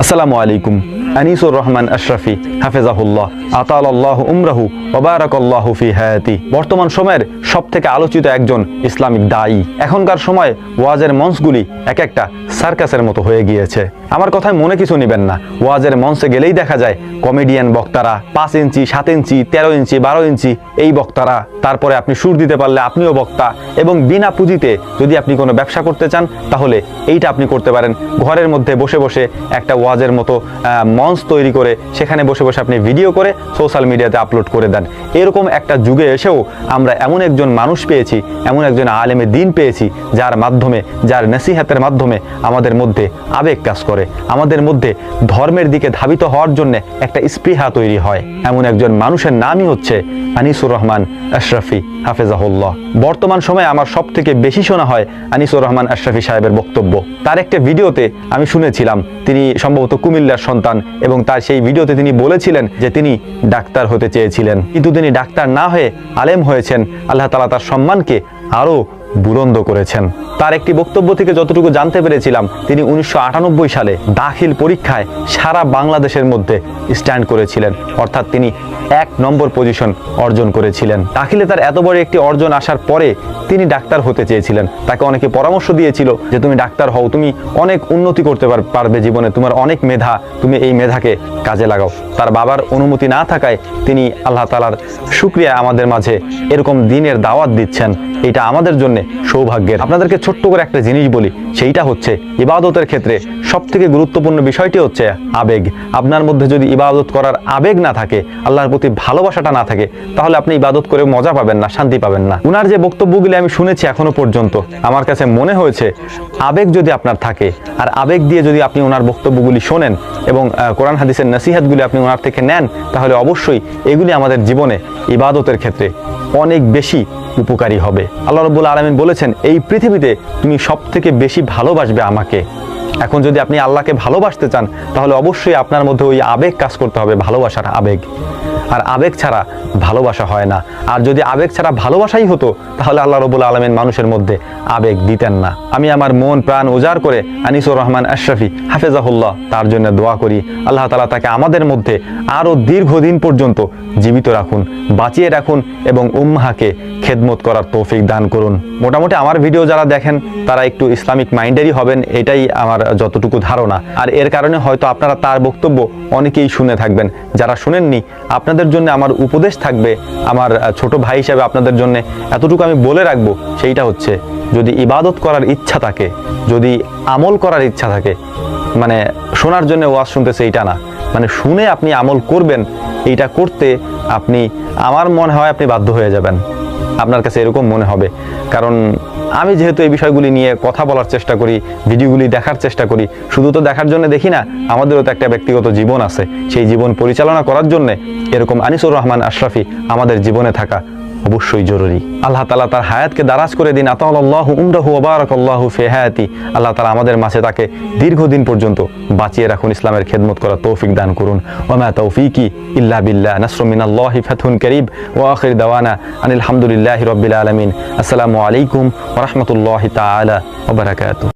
আসসালামু আলাইকুম আনিসুর রহমান আশরাফি, হাফেজাহুল্লাহ আতাল্লাহ উমরাহু ওবারাকাল্লাহু ফি হায়াতি। বর্তমান সময়ের সব থেকে আলোচিত একজন ইসলামিক দায়ী। এখনকার সময় ওয়াজের মঞ্চগুলি এক একটা সার্কাসের মতো হয়ে গিয়েছে। আমার কথায় মনে কিছু নেবেন না। ওয়াজের মঞ্চে গেলেই দেখা যায় কমেডিয়ান বক্তারা পাঁচ ইঞ্চি, সাত ইঞ্চি, তেরো ইঞ্চি, বারো ইঞ্চি এই বক্তারা। তারপরে আপনি সুর দিতে পারলে আপনিও বক্তা। এবং বিনা পুঁজিতে যদি আপনি কোনো ব্যবসা করতে চান, তাহলে এইটা আপনি করতে পারেন। ঘরের মধ্যে বসে বসে একটা ওয়াজের মতো মঞ্চ তৈরি করে সেখানে বসে বসে আপনি ভিডিও করে সোশ্যাল মিডিয়াতে আপলোড করে দেন। এরকম একটা যুগে এসেও আমরা এমন একজন মানুষ পেয়েছি, এমন একজন আলেমে দিন পেয়েছি, যার মাধ্যমে, যার নসিহাতের মাধ্যমে আমাদের মধ্যে আবেগ কাজ করে, আমাদের মধ্যে ধর্মের দিকে ধাবিত হওয়ার জন্য একটা স্পৃহা তৈরি হয়। এমন একজন মানুষের নামই হচ্ছে আনিসুর রহমান আশরাফি, হাফেজাহুল্লাহ। বর্তমান সময়ে আমার সব থেকে বেশি শোনা হয় আনিসুর রহমান আশরাফি সাহেবের বক্তব্য। তার একটা ভিডিওতে আমি শুনেছিলাম, তিনি সম্ভবত কুমিল্লার সন্তান এবং তার সেই ভিডিওতে তিনি বলেছিলেন যে তিনি ডাক্তার হতে চেয়েছিলেন। কিন্তু তিনি ডাক্তার না হয়ে আলেম হয়েছেন। আল্লাহ তালা তার সম্মানকে আরও বুলন্দ করেছেন। তার একটি বক্তব্য থেকে যতটুকু জানতে পেরেছিলাম, তিনি উনিশশো আটানব্বই সালে দাখিল পরীক্ষায় সারা বাংলাদেশের মধ্যে স্ট্যান্ড করেছিলেন। অর্থাৎ তিনি এক নম্বর পজিশন অর্জন করেছিলেন। দাখিলে তার এত বড় একটি অর্জন আসার পরে তিনি ডাক্তার হতে চেয়েছিলেন। তাকে অনেকে পরামর্শ দিয়েছিল যে, তুমি ডাক্তার হও, তুমি অনেক উন্নতি করতে পার- পারবে জীবনে, তোমার অনেক মেধা, তুমি এই মেধাকে কাজে লাগাও। তার বাবার অনুমতি না থাকায় তিনি আল্লাহ তালার শুক্রিয়া আমাদের মাঝে এরকম দিনের দাওয়াত দিচ্ছেন। এটা আমাদের জন্য সৌভাগ্যের। আপনাদেরকে ছোট্ট করে একটা জিনিস বলি, সেইটা হচ্ছে ইবাদতের ক্ষেত্রে সব থেকে গুরুত্বপূর্ণ বিষয়টি হচ্ছে আবেগ। আপনার মধ্যে যদি ইবাদত করার আবেগ না থাকে, আল্লাহর প্রতি ভালোবাসাটা না থাকে, তাহলে আপনি ইবাদত করে মজা পাবেন না, শান্তি পাবেন না। উনার যে বক্তব্যগুলি আমি শুনেছি এখনও পর্যন্ত, আমার কাছে মনে হয়েছে আবেগ যদি আপনার থাকে, আর আবেগ দিয়ে যদি আপনি ওনার বক্তব্যগুলি শোনেন এবং কোরআন হাদিসের নসিহাতগুলি আপনি ওনার থেকে নেন, তাহলে অবশ্যই এগুলি আমাদের জীবনে ইবাদতের ক্ষেত্রে অনেক বেশি উপকারী হবে। আল্লাহ রব্বুল আলমিন বলেছেন, এই পৃথিবীতে তুমি সব থেকে বেশি ভালোবাসবে আমাকে। এখন যদি আপনি আল্লাহকে ভালোবাসতে চান, তাহলে অবশ্যই আপনার মধ্যে ওই আবেগ কাজ করতে হবে, ভালোবাসার আবেগ। আর আবেগ ছাড়া ভালোবাসা হয় না। আর যদি আবেগ ছাড়া ভালোবাসাই হতো, তাহলে আল্লাহ রবুল আলমেন মানুষের মধ্যে আবেগ দিতেন না। আমি আমার মন, প্রাণ উজাড় করে আনিসুর রহমান আশরাফি হাফেজাহুল্লাহ তার জন্য দোয়া করি। আল্লাহ তালা তাকে আমাদের মধ্যে আরও দীর্ঘদিন পর্যন্ত জীবিত রাখুন, বাঁচিয়ে রাখুন এবং উম্মাহাকে খেদমত করার তৌফিক দান করুন। মোটামুটি আমার ভিডিও যারা দেখেন, তারা একটু ইসলামিক মাইন্ডেরই হবেন, এটাই আমার যতটুকু ধারণা। আর এর কারণে হয়তো আপনারা তার বক্তব্য অনেকেই শুনে থাকবেন। যারা শুনেননি আপনাদের জন্য আমার উপদেশ থাকবে, আমার ছোট ভাই হিসাবে আপনাদের জন্য এতটুকু আমি বলে রাখব, সেইটা হচ্ছে যদি ইবাদত করার ইচ্ছা থাকে, যদি আমল করার ইচ্ছা থাকে মানে শোনার জন্য ওয়াজ শুনতে সেইটা না মানে শুনে আপনি আমল করবেন, এইটা করতে আপনি, আমার মনে হয় আপনি বাধ্য হয়ে যাবেন। আপনার কাছে এরকম মনে হবে। কারণ আমি যেহেতু এই বিষয়গুলি নিয়ে কথা বলার চেষ্টা করি, ভিডিওগুলি দেখার চেষ্টা করি, শুধু তো দেখার জন্য দেখি না, আমাদেরও তো একটা ব্যক্তিগত জীবন আছে। সেই জীবন পরিচালনা করার জন্য এরকম আনিসুর রহমান আশরাফি আমাদের জীবনে থাকা অবশ্যই জরুরি। আল্লাহ তালা তার হায়াতকে দারাজ করে দিন। আতাল্লাহ উমরাহু ওবারকাল্লাহ ফে হায়াতি। আল্লাহ তালা আমাদের মাঝে তাকে দীর্ঘদিন পর্যন্ত বাঁচিয়ে রাখুন, ইসলামের খেদমত করা তৌফিক দান করুন। ওমা তৌফিকি ইল্লা বিল্লাহ। নাসরুমিনাল্লাহি ফাথুন করিব ও আখির দাওয়ানা আনিল হামদুলিল্লাহি রব্বিল আলমিন। আসসালামু আলাইকুম ওরহমতুল্লাহি তাআলা ওয়া বারাকাতুহু।